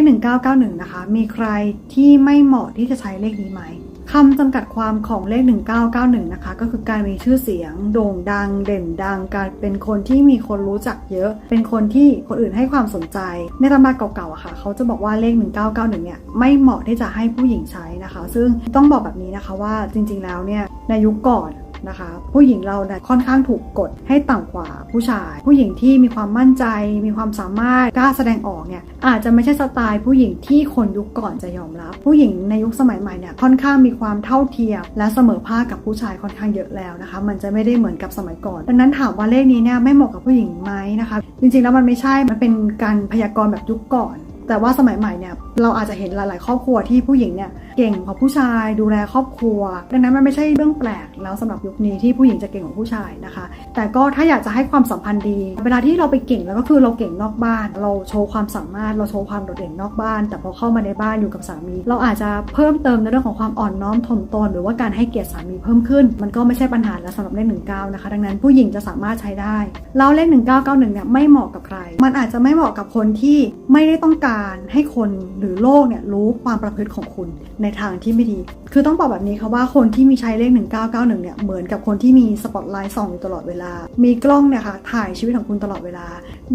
ข 1991 นะคะ มีใครที่ไม่เหมาะที่จะใช้เลขนี้ไหมคำจำกัดความของเลข 1991 นะคะ ก็คือการมีชื่อเสียง โด่งดัง เด่นดัง การเป็นคนที่มีคนรู้จักเยอะ เป็นคนที่คนอื่นให้ความสนใจ ในตำราเก่าๆอะค่ะ เขาจะบอกว่าเลข 1991 เนี่ยไม่เหมาะที่จะให้ผู้หญิงใช้นะคะ ซึ่งต้องบอกแบบนี้นะคะว่าจริงๆแล้วเนี่ยในยุคก่อน นะคะ ผู้หญิงเราเนี่ยค่อนข้างถูกกดให้ต่ำกว่าผู้ชาย ผู้หญิงที่มีความมั่นใจ มีความสามารถกล้าแสดงออกเนี่ยอาจจะไม่ใช่สไตล์ผู้หญิงที่คนยุคก่อนจะยอมรับ ผู้หญิงในยุคสมัยใหม่เนี่ยค่อนข้างมีความเท่าเทียม และเสมอภาคกับผู้ชายค่อนข้างเยอะแล้วนะคะ มันจะไม่ได้เหมือนกับสมัยก่อน ดังนั้นถามว่าเลขนี้เนี่ยไม่เหมาะกับผู้หญิงไหมนะคะ จริงๆแล้วมันไม่ใช่มันเป็นการพยากรณ์แบบยุคก่อน แต่ว่าสมัยใหม่เนี่ยเราอาจจะเห็นหลาย ๆ ครอบครัวที่ผู้หญิงเนี่ยเก่งกว่าผู้ชายดูแลครอบครัว ดังนั้นมันไม่ใช่เรื่องแปลกแล้วสำหรับยุคนี้ที่ผู้หญิงจะเก่งกว่าผู้ชายนะคะ แต่ก็ถ้าอยากจะให้ความสัมพันธ์ดี เวลาที่เราไปเก่งแล้วก็คือเราเก่งนอกบ้าน เราโชว์ความสามารถเราโชว์ความโดดเด่นนอกบ้าน แต่พอเข้ามาในบ้านอยู่กับสามี เราอาจจะเพิ่มเติมในเรื่องของความอ่อนน้อมถ่อมตนหรือว่าการให้เกียรติสามีเพิ่มขึ้น มันก็ไม่ใช่ปัญหาแล้วสำหรับเลข19นะคะ ดังนั้นผู้หญิงจะสามารถใช้ได้แล้วเลข1991เนี่ยไม่เหมาะกับใคร มันอาจจะไม่เหมาะกับคนที่ไม่ได้ต้องการให้คนหรือโลกเนี่ยรู้ความประพฤติของคุณในทางที่ไม่ดีคือต้องบอกแบบนี้ค่ะว่าคนที่มีใช้เลข 1991 เนี่ยเหมือนกับคนที่มีสปอตไลท์ส่องอยู่ตลอดเวลา มีกล้องเนี่ยค่ะถ่ายชีวิตของคุณตลอดเวลา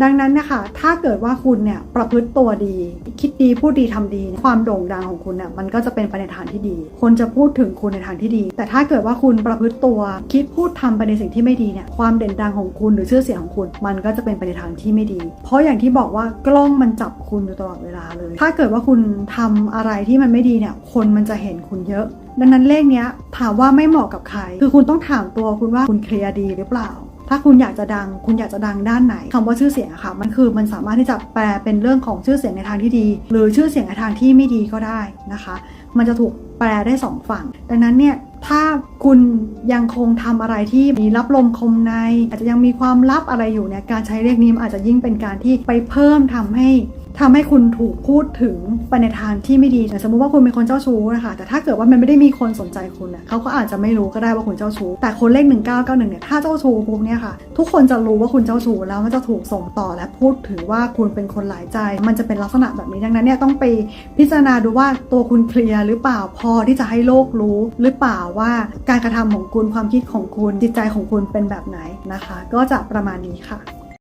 ดังนั้นเนะคะถ้าเกิดว่าคุณเนี่ยประพฤติตัวดี คิดดีพูดดีทำดี ความโด่งดังของคุณเนี่ยมันก็จะเป็นไปในทางที่ดี คนจะพูดถึงคุณในทางที่ดี แต่ถ้าเกิดว่าคุณประพฤติตัวคิดพูดทำไปในสิ่งที่ไม่ดีเนี่ยความเด่นดังของคุณหรือชื่อเสียงของคุณ มันก็จะเป็นไปในทางที่ไม่ดี เพราะอย่างที่บอกว่ากล้องมันจับคุณอยู่ตลอดเวลาเลย ถ้าเกิดว่าคุณทำอะไรที่มันไม่ดีเนี่ยคนมันจะเห็นคุณเยอะดังนั้นเลขเนี้ยถามว่าไม่เหมาะกับใคร คือคุณต้องถามตัวคุณว่าคุณเคลียร์ดีหรือเปล่า ถ้าคุณอยากจะดัง คุณอยากจะดังด้านไหนคำว่าชื่อเสียงค่ะ มันคือมันสามารถที่จะแปลเป็นเรื่องของชื่อเสียงในทางที่ดี หรือชื่อเสียงในทางที่ไม่ดีก็ได้นะคะ มันจะถูกแปลได้สองฝั่ง ดังนั้นเนี่ยถ้าคุณยังคงทำอะไรที่มีรับลมคมใน อาจจะยังมีความลับอะไรอยู่เนี่ยการใช้เลขนี้มันอาจจะยิ่งเป็นการที่ไปเพิ่มทำให้ ทำให้คุณถูกพูดถึงไปในทางที่ไม่ดีสมมุติว่าคุณเป็นคนเจ้าชู้นะคะแต่ถ้าเกิดว่ามันไม่ได้มีคนสนใจคุณน่ะเขาก็อาจจะไม่รู้ก็ได้ว่าคุณเจ้าชู้แต่คนเลข 1991เนี่ยถ้าเจ้าชู้ปุ๊บเนี่ยค่ะ ทุกคนจะรู้ว่าคุณเจ้าชู้แล้วมันจะถูกส่งต่อและพูดถึงว่าคุณเป็นคนหลายใจ มันจะเป็นลักษณะแบบนี้ดังนั้นเนี่ยต้องไปพิจารณาดูว่าตัวคุณเคลียร์หรือเปล่าพอที่จะให้โลกรู้ หรือเปล่าว่าการกระทำของคุณความคิดของคุณจิตใจของคุณเป็นแบบไหนนะคะ ก็จะประมาณนี้ค่ะ